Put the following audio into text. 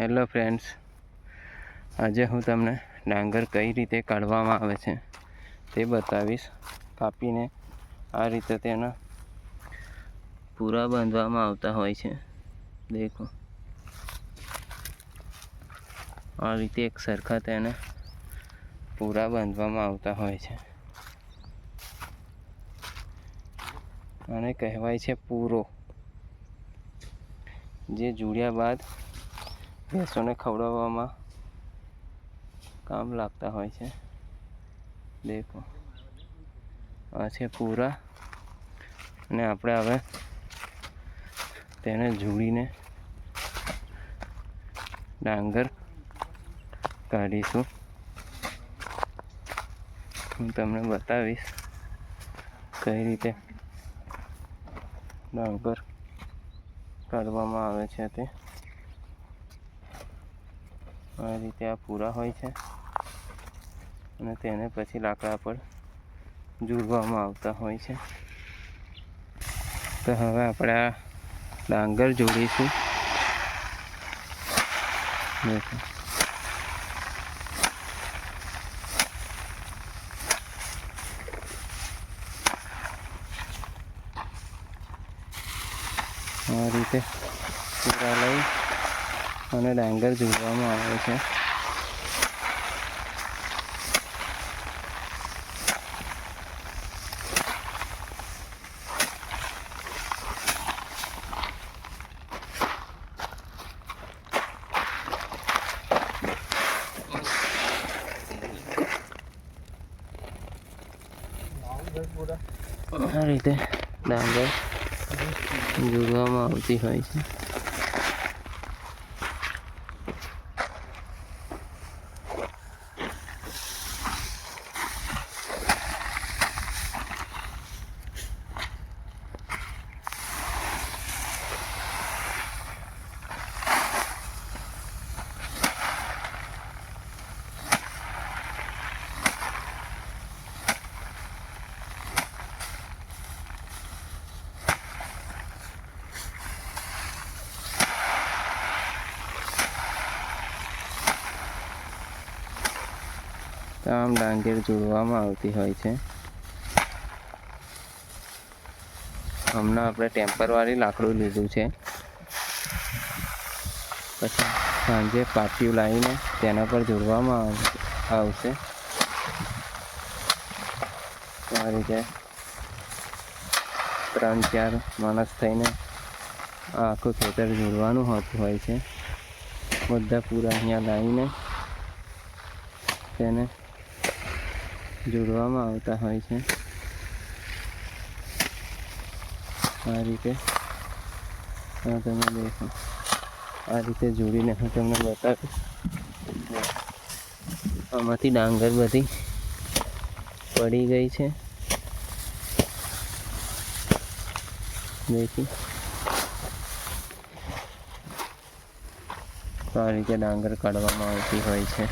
Hello friends આજે હું તમને ડાંગર કઈ રીતે કાઢવામાં આવે છે તે બતાવીશ. કાપીને આ રીતે તેના પૂરા બાંધવામાં આવતા હોય છે. દેખો. આ રીતે એક સરખા તેને પૂરા બાંધવામાં આવતા હોય છે. અને કહેવાય છે પૂરો. જે જોડ્યા બાદ ભેંસોને ખવડાવવામાં કામ લાગતા હોય છે. દેખો. આ છે પૂરા. અને આપણે હવે તેને જોડીને ડાંગર કાઢીશું. હું તમને બતાવીશ કઈ રીતે ડાંગર કાઢવામાં આવે છે તે. આ રીતે આ પૂરા હોય છે. અને તેને પછી લાકડા પર જોડવામાં આવતા હોય છે. તો હવે આપણે આ ડાંગર જોડીશું. આ રીતે પૂરા લઈ અને ડાંગર જોડવામાં આવે છે. આ રીતે ડાંગર જોડવામાં આવતી હોય છે. તો આમ ડાંગર જોડવામાં આવતી હોય છે. હમણાં આપણે ટેમ્પરવાળી લાકડું લીધું છે. પછી સાંજે પાટિયું લાવીને તેના પર જોડવામાં આવશે. આ રીતે ત્રણ ચાર માણસ થઈને આખું ખેતર જોડવાનું હોતું હોય છે. બધા પૂરા અહીંયા લાવીને તેને જોડવામાં આવતા હોય છે. આ રીતે તમે દેખો આ રીતે જોડીને હું તમને બતાવીશ. આમાંથી ડાંગર બધી પડી ગઈ છે. દેખી. તો આ રીતે ડાંગર કાઢવામાં આવતી હોય છે.